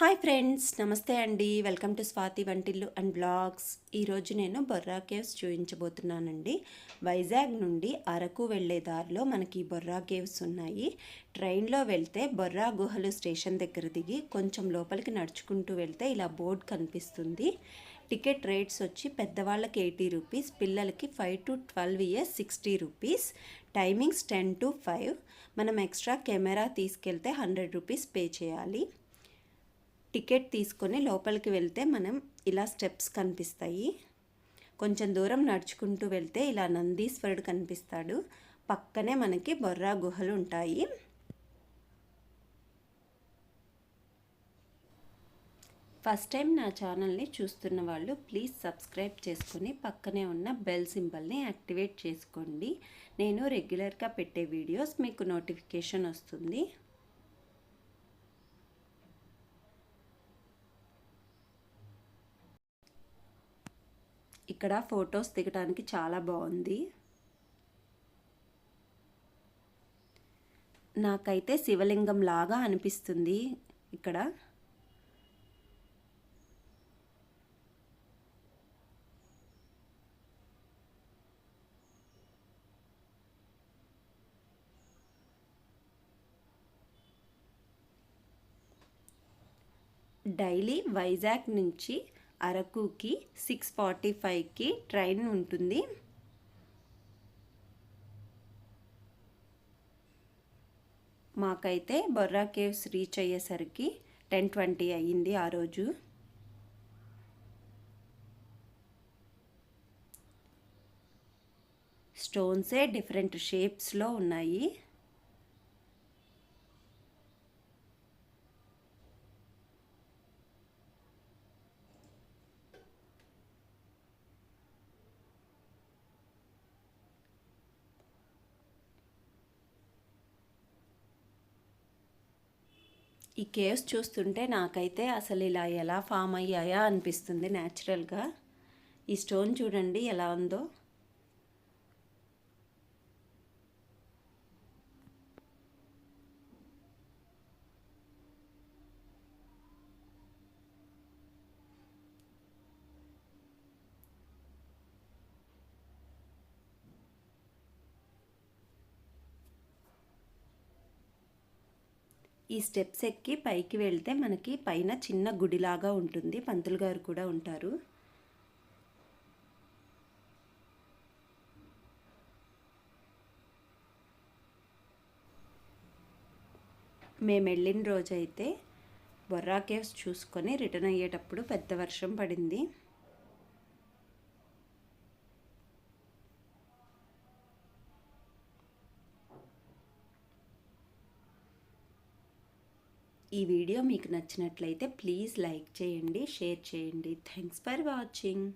Hi friends నమస్తే అండి. Welcome to Swathi వంటిల్లు అండ్ బ్లాగ్స్. ఈరోజు నేను బొర్రా కేవ్స్ చూపించబోతున్నానండి. వైజాగ్ నుండి అరకు వెళ్ళే దారిలో మనకి బొర్రా కేవ్స్ ఉన్నాయి. ట్రైన్లో వెళ్తే బొర్రా గుహలు స్టేషన్ దగ్గర దిగి కొంచెం లోపలికి నడుచుకుంటూ వెళ్తే ఇలా బోర్డు కనిపిస్తుంది. టికెట్ రేట్స్ వచ్చి పెద్దవాళ్ళకి ఎయిటీ రూపీస్ పిల్లలకి five to twelve years sixty rupees. Timings ten to five. మనం ఎక్స్ట్రా కెమెరా తీసుకెళ్తే హండ్రెడ్ రూపీస్ పే చేయాలి. టికెట్ తీసుకొని లోపలికి వెళ్తే మనం ఇలా స్టెప్స్ కనిపిస్తాయి. కొంచెం దూరం నడుచుకుంటూ వెళ్తే ఇలా నందీశ్వరుడు కనిపిస్తాడు. పక్కనే మనకి బొర్రా గుహలు ఉంటాయి. ఫస్ట్ టైం నా ఛానల్ని చూస్తున్న వాళ్ళు ప్లీజ్ సబ్స్క్రైబ్ చేసుకొని పక్కనే ఉన్న బెల్ సింబల్ని యాక్టివేట్ చేసుకోండి. నేను రెగ్యులర్గా పెట్టే వీడియోస్ మీకు నోటిఫికేషన్ వస్తుంది. ఇక్కడ ఫొటోస్ దిగడానికి చాలా బాగుంది. నాకైతే శివలింగం లాగా అనిపిస్తుంది ఇక్కడ. డైలీ వైజాగ్ నుంచి అరకుకి సిక్స్ ఫార్టీ ఫైవ్కి ట్రైన్ ఉంటుంది. మాకైతే బొర్రా కేవ్స్ రీచ్ అయ్యేసరికి టెన్ ట్వంటీ అయ్యింది ఆ రోజు. స్టోన్సే డిఫరెంట్ షేప్స్లో ఉన్నాయి. ఈ కేవ్స్ చూస్తుంటే నాకైతే అసలు ఇలా ఎలా ఫామ్ అయ్యాయా అనిపిస్తుంది న్యాచురల్గా. ఈ స్టోన్ చూడండి ఎలా ఉందో. ఈ స్టెప్స్ ఎక్కి పైకి వెళ్తే మనకి పైన చిన్న గుడిలాగా ఉంటుంది. పంతులు గారు కూడా ఉంటారు. మేము వెళ్ళిన రోజైతే బొర్రా కేవ్స్ చూసుకొని రిటర్న్ అయ్యేటప్పుడు పెద్ద వర్షం పడింది. ఈ వీడియో మీకు నచ్చినట్లయితే ప్లీజ్ లైక్ చేయండి షేర్ చేయండి. Thanks for watching